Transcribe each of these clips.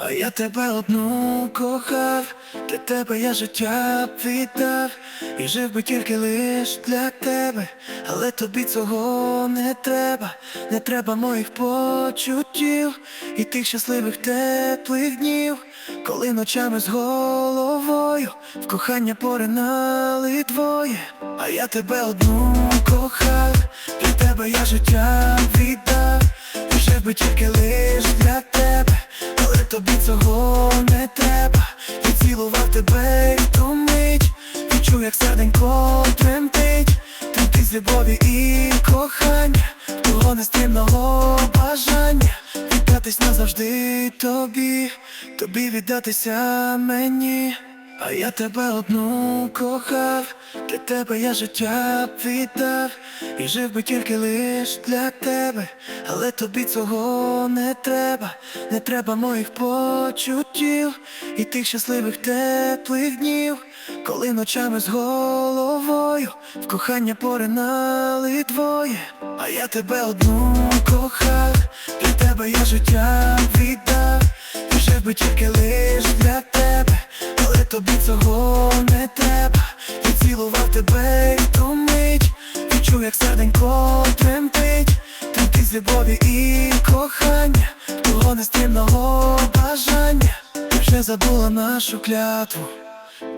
А я тебе одну кохав, для тебе я життя віддав. І жив би тільки лиш для тебе, але тобі цього не треба, не треба моїх почуттів і тих щасливих теплих днів, коли ночами з головою в кохання поринали двоє, а я тебе одну кохав, для тебе я життя віддав. І жив би тільки лиш для тебе тобі цього не треба. І цілував тебе і ту мить. Відчув, як серденько тремтить. Тремтить з любові і кохання. Того нестримного бажання. Віддатись назавжди тобі. Тобі віддатися мені а я тебе одну кохав, для тебе я життя віддав. І жив би тільки лиш для тебе, але тобі цього не треба, не треба моїх почуттів і тих щасливих теплих днів, коли ночами з головою в кохання поринали двоє, а я тебе одну кохав, для тебе я життя віддав. І жив би тільки лиш для тебе тобі цього не треба. Я цілував тебе і ту мить. Відчув, як серденько тремтить. Тремтить з любові і кохання. Того нестримного бажання. Ти вже забула нашу клятву.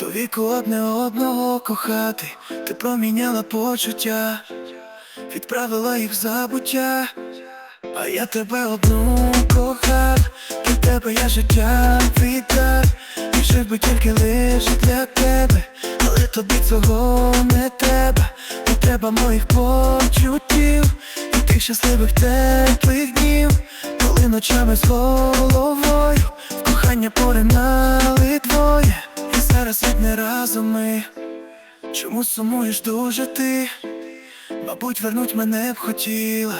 До віку одне одного кохати. Ти проміняла почуття. Відправила їх в забуття. А я тебе одну кохав, для тебе я життя віддав. І жив би тільки лиш для тебе, але тобі цього не треба, не треба моїх почуттів і тих щасливих теплих днів, коли ночами з головою в кохання поринали двоє, і зараз як не разом ми. Чому сумуєш дуже ти? Мабуть, вернуть мене б хотіла,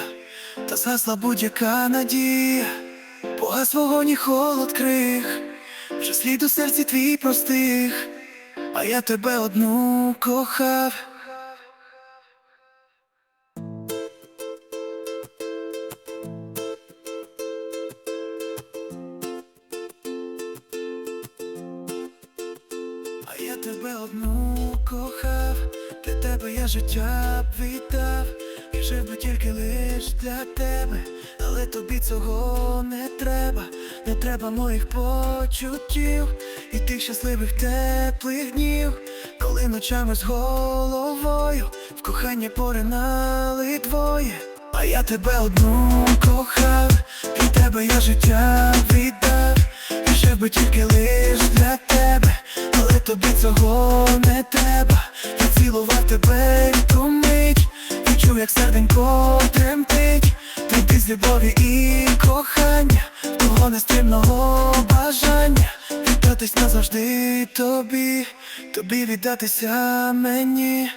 та згасла будь-яка надія, погас вогонь і холод крих, вже слід у серці твій простих, а я тебе одну кохав. А я тебе одну кохав, для тебе я життя б віддав І би тільки лиш для тебе, але тобі цього не треба, не треба моїх почуттів і тих щасливих теплих днів, коли ночами з головою в кохання поринали двоє, а я тебе одну кохав, для тебе я життя віддав. І би тільки лиш для тебе, але тобі цього не треба. Я цілував тебе і ту мить як серденько тремтить. Тремтить з любові і кохання Того нестримного бажання. Віддатись назавжди тобі Тобі віддатися мені